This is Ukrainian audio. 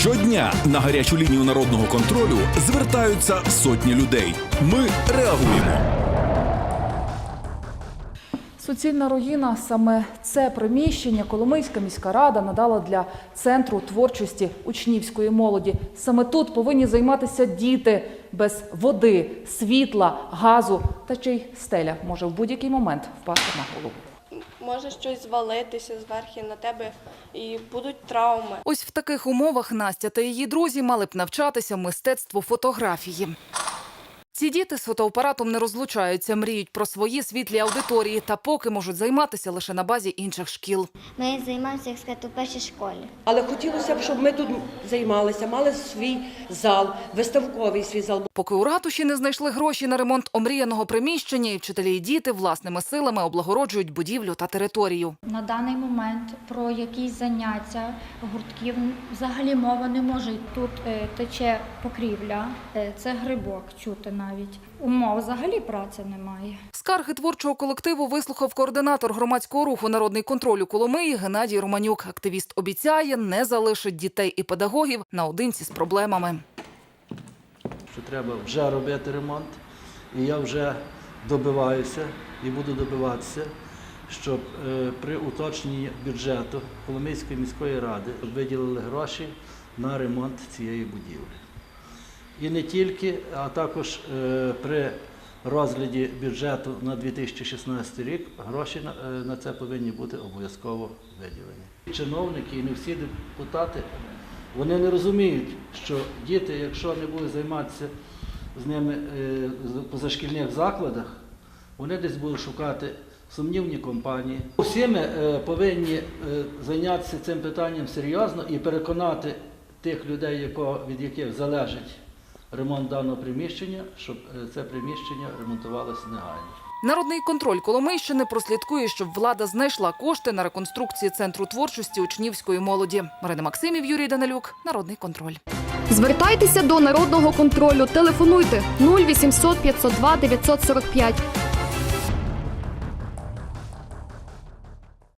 Щодня на гарячу лінію народного контролю звертаються сотні людей. Ми реагуємо. Суцільна руїна саме це приміщення Коломийська міська рада надала для центру творчості учнівської молоді. Саме тут повинні займатися діти без води, світла, газу та чи й стеля може в будь-який момент впасти на голову. Може щось звалитися зверху на тебе і будуть травми. Ось в таких умовах Настя та її друзі мали б навчатися мистецтву фотографії. Ці діти з фотоапаратом не розлучаються, мріють про свої світлі аудиторії та поки можуть займатися лише на базі інших шкіл. Ми займаємося, як сказати, у першій школі. Але хотілося б, щоб ми тут займалися, мали свій зал, виставковий свій зал. Поки у ратуші не знайшли гроші на ремонт омріяного приміщення, і вчителі і діти власними силами облагороджують будівлю та територію. На даний момент про якісь заняття гуртків взагалі мова не може. Тут е, тече покрівля, е, це грибок чути навіть. Умов взагалі праці немає. Скарги творчого колективу вислухав координатор громадського руху Народний контроль у Коломиї Геннадій Романюк. Активіст обіцяє, не залишить дітей і педагогів наодинці з проблемами. що треба вже робити ремонт. І я вже добиваюся і буду добиватися, щоб е, при уточненні бюджету Коломийської міської ради виділили гроші на ремонт цієї будівлі. І не тільки, а також е, при розгляді бюджету на 2016 рік гроші на, е, це повинні бути обов'язково виділені. Чиновники і не всі депутати вони не розуміють, що діти, якщо не будуть займатися з ними е, в позашкільних закладах, вони десь будуть шукати сумнівні компанії. Всі ми повинні зайнятися цим питанням серйозно і переконати тих людей, від яких залежить ремонт даного приміщення, щоб е, це приміщення ремонтувалося негайно. Народний контроль Коломийщини прослідкує, щоб влада знайшла кошти на реконструкцію центру творчості учнівської молоді. Марина Максимів, Юрій Данилюк, Народний контроль. Звертайтеся до народного контролю. Телефонуйте 0800 502 945